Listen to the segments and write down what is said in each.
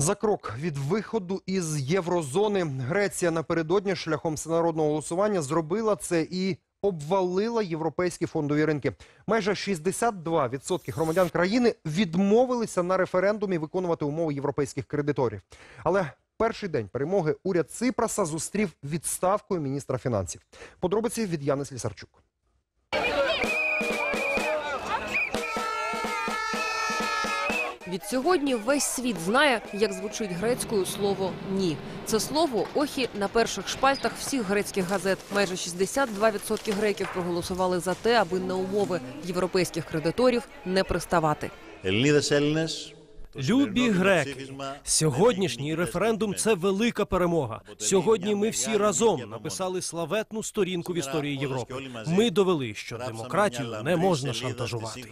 За крок від виходу із єврозони Греція напередодні шляхом всенародного голосування зробила це і обвалила європейські фондові ринки. Майже 62% громадян країни відмовилися на референдумі виконувати умови європейських кредиторів. Але перший день перемоги уряд Ципраса зустрів відставкою міністра фінансів. Подробиці від Яни Слісарчук. Відсьогодні весь світ знає, як звучить грецькою слово ні. Це слово охі на перших шпальтах всіх грецьких газет. Майже 62% греків проголосували за те, аби на умови європейських кредиторів не приставати. Елліда Селінес Любі греки, сьогоднішній референдум це велика перемога. Сьогодні ми всі разом написали славетну сторінку в історії Європи. Ми довели, що демократію не можна шантажувати.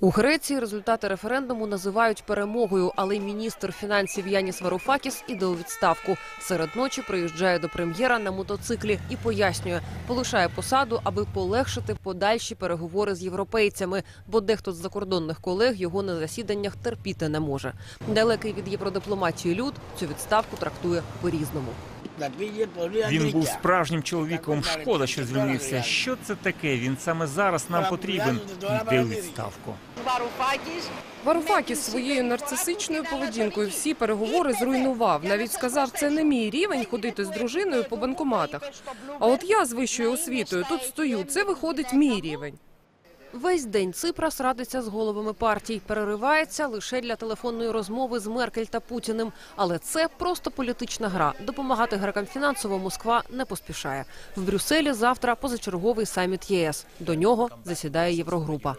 у Греції. Результати референдуму називають перемогою, але міністр фінансів Яніс Варуфакіс іде у відставку. Серед ночі приїжджає до прем'єра на мотоциклі і пояснює, полишає посаду, аби полегшити подальші переговори з європейцями, бо дехто з закордонних колег його на засіданнях терміново терпіти не може. Далекий від євродипломатії люд цю відставку трактує по-різному. Він був справжнім чоловіком. Шкода, що звільнився. Що це таке? Він саме зараз нам потрібен. Йде у відставку. Варуфакіс своєю нарцисичною поведінкою всі переговори зруйнував. Навіть сказав, це не мій рівень ходити з дружиною по банкоматах. А от я з вищою освітою тут стою. Це виходить мій рівень. Весь день Ципрас радиться з головами партій, переривається лише для телефонної розмови з Меркель та Путіним. Але це просто політична гра. Допомагати грекам фінансово Москва не поспішає. В Брюсселі завтра позачерговий саміт ЄС. До нього засідає Єврогрупа.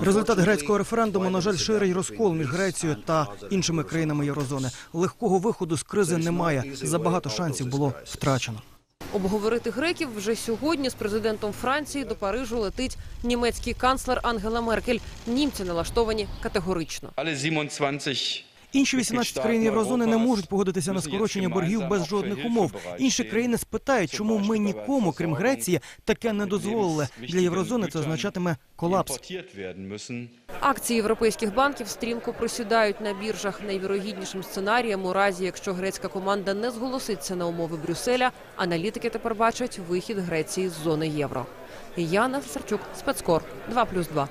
Результат грецького референдуму, на жаль, ширить розкол між Грецією та іншими країнами єврозони. Легкого виходу з кризи немає. Забагато шансів було втрачено. Обговорити греків вже сьогодні з президентом Франції до Парижу летить німецький канцлер Ангела Меркель. Німці налаштовані категорично. Але 27 Інші 18 країн єврозони не можуть погодитися на скорочення боргів без жодних умов. Інші країни спитають, чому ми нікому, крім Греції, таке не дозволили. Для єврозони це означатиме колапс. Акції європейських банків стрімко просідають на біржах. Найвірогіднішим сценарієм у разі, якщо грецька команда не зголоситься на умови Брюсселя, аналітики тепер бачать вихід Греції з зони євро. Яна Сарчук, спецкор 2+,2.